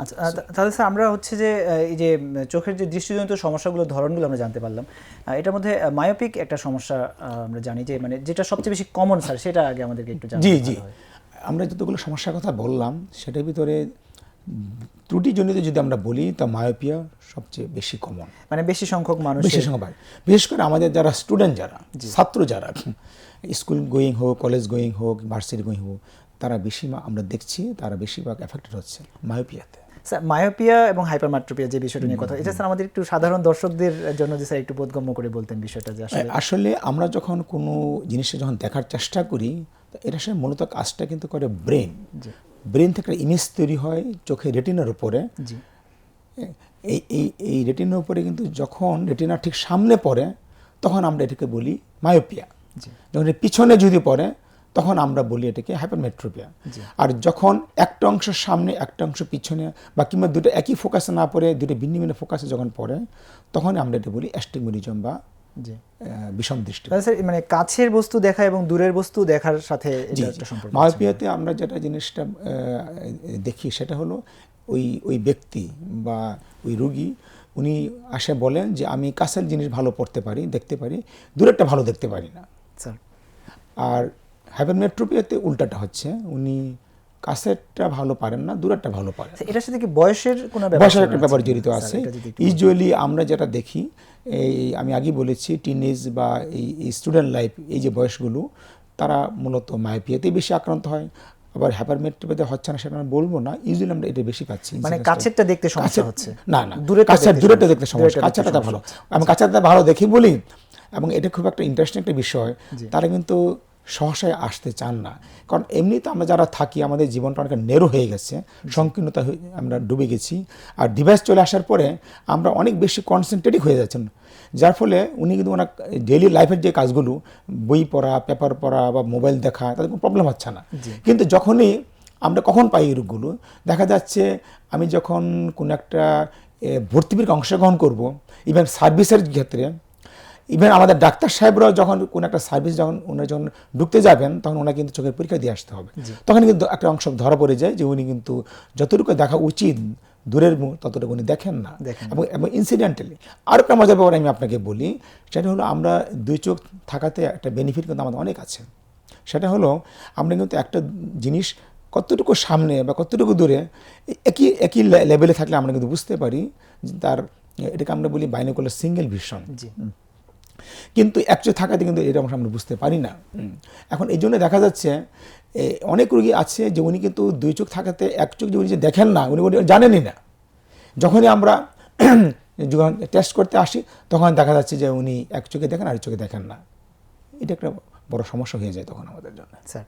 আচ্ছা তাহলে স্যার আমরা হচ্ছে যে এই যে চোখের যে দৃষ্টিজনিত সমস্যাগুলো ধরনগুলো আমরা জানতে পারলাম এটার মধ্যে মায়োপিক একটা সমস্যা আমরা জানি যে মানে যেটা সবচেয়ে বেশি কমন স্যার সেটা আগে আমাদেরকে একটু জি জি। আমরা যতগুলো সমস্যার কথা বললাম সেটার ভিতরে ত্রুটিজনিত যদি আমরা বলি তা মায়োপিয়া সবচেয়ে বেশি কমন মানে বেশি সংখ্যক মানুষ বেশি সংখ্যক বিশেষ করে আমাদের যারা স্টুডেন্ট যারা ছাত্র যারা স্কুল গোয়িং হোক কলেজ গোয়িং হোক ভার্সিটি গোয়িং হোক তারা বেশি আমরা দেখছি তারা বেশিরভাগ এফেক্টেড হচ্ছে মায়োপিয়াতে স্যার মায়োপিয়া এবং হাইপারমাট্রোপিয়া যে বিষয়টা নিয়ে কথা এটা স্যার আমাদের একটু সাধারণ দর্শকদের জন্য যে স্যার একটু বোধগম্য করে বলতেন বিষয়টা যে আসলে আসলে আমরা যখন কোনো জিনিসটা যখন দেখার চেষ্টা করি এটা আসলে মূলত কাজটা কিন্তু করে ব্রেন ব্রেন থেকে ইমেজ তৈরি হয় চোখে রেটিনার উপরে। এই এই এই রেটিনার উপরে কিন্তু যখন রেটিনা ঠিক সামনে পড়ে তখন আমরা এটাকে বলি মায়োপিয়া যখন পিছনে যদি পড়ে তখন আমরা বলি এটাকে হাইপারমেট্রোপিয়া আর যখন একটা অংশ সামনে একটা অংশ পিছনে বা কিংবা দুটো একই ফোকাসে না পড়ে দুটো ভিন্ন ভিন্ন ফোকাসে যখন পড়ে তখন আমরা এটা বলি অ্যাস্টিগমেরিজম বা বিষম দৃষ্টি। স্যার মানে কাছের বস্তু দেখা এবং দূরের বস্তু দেখার সাথে। মায়োপিয়াতে আমরা যেটা জিনিসটা দেখি সেটা হলো ওই ওই ব্যক্তি বা ওই রুগী উনি আসে বলেন যে আমি কাছের জিনিস ভালো পড়তে পারি দেখতে পারি। দূরেরটা ভালো দেখতে পারি না। স্যার। আর হাইপারমেট্রোপিয়াতে উল্টাটা হচ্ছে উনি কাছেরটা ভালো পারেন না দূরেরটা ভালো পারেন এটার সাথে কি বয়সের কোনো ব্যাপার বয়সের একটা ব্যাপার জড়িত আছে। ইউজুয়ালি আমরা যেটা দেখি এই আমি আগে বলেছি টিনেজ বা এই স্টুডেন্ট লাইফ এই যে বয়সগুলো তারা মূলত মায়োপিয়াতেই বেশি আক্রান্ত হয়। আবার হ্যাপারমেট্রোপিয়াতে হচ্ছে না সেটা আমি বলব না ইউজুয়ালি আমরা এটা বেশি পাচ্ছি। মানে কাছেরটা দেখতে সমস্যা হচ্ছে। না না দূরেরটা কাছের দূরেরটা দেখতে সমস্যা কাছেরটা ভালো। আমি কাছেরটা ভালো দেখি বলি এবং এটা খুব একটা ইন্টারেস্টিং একটা বিষয়। তারা কিন্তু সহসায় আসতে চান না। কারণ এমনিতে আমরা যারা থাকি আমাদের জীবনটা অনেক নেরো হয়ে গেছে সংকীর্ণতা হয়ে আমরা ডুবে গেছি। আর ডিভাইস চলে আসার পরে আমরা অনেক বেশি কনসেন্ট্রেটিক হয়ে যাচ্ছেন। যার ফলে উনি কিন্তু ওনার ডেইলি লাইফের যে কাজগুলো বই পড়া পেপার পড়া বা মোবাইল দেখা তাদের কোনো প্রবলেম হচ্ছে না। কিন্তু যখনই আমরা কখন পাই এই রোগগুলো দেখা যাচ্ছে আমি যখন কোনো একটা ভর্তি অংশগ্রহণ করব ইভেন সার্ভিসের ক্ষেত্রে ইভেন আমাদের ডাক্তার সাহেবরাও যখন কোনো একটা সার্ভিস যখন উনি যখন ঢুকতে যাবেন তখন ওনাকে কিন্তু চোখের পরীক্ষা দিয়ে আসতে হবে। তখন কিন্তু একটা অংশ ধরা পড়ে যায় যে উনি কিন্তু যতটুকু দেখা উচিত দূরের ততটুকু উনি দেখেন না। এবং এবং ইনসিডেন্টালি আরও একটা মজার ব্যাপার আমি আপনাকে বলি সেটা হলো আমরা দুই চোখ থাকাতে একটা বেনিফিট কিন্তু আমাদের অনেক আছে। সেটা হলো আমরা কিন্তু একটা জিনিস কতটুকু সামনে বা কতটুকু দূরে একই একই লেভেলে থাকলে আমরা কিন্তু বুঝতে পারি তার এটাকে আমরা বলি বাইনোকুলার সিঙ্গেল ভিশন জি। কিন্তু একচুয়ে থাকাতে কিন্তু এটা আমরা বুঝতে পারি না। এখন এই জন্য দেখা যাচ্ছে অনেক রুগী আছে যে উনি কিন্তু দুই চোখ থাকাতে, এক চোখ যে উনি যে দেখেন না, উনি উনি জানেনই না। যখনই আমরা যখন টেস্ট করতে আসি, তখন দেখা যাচ্ছে যে উনি এক চোখে দেখেন আর চোখে দেখেন না। এটা একটা বড় সমস্যা হয়ে যায় তখন আমাদের জন্য। স্যার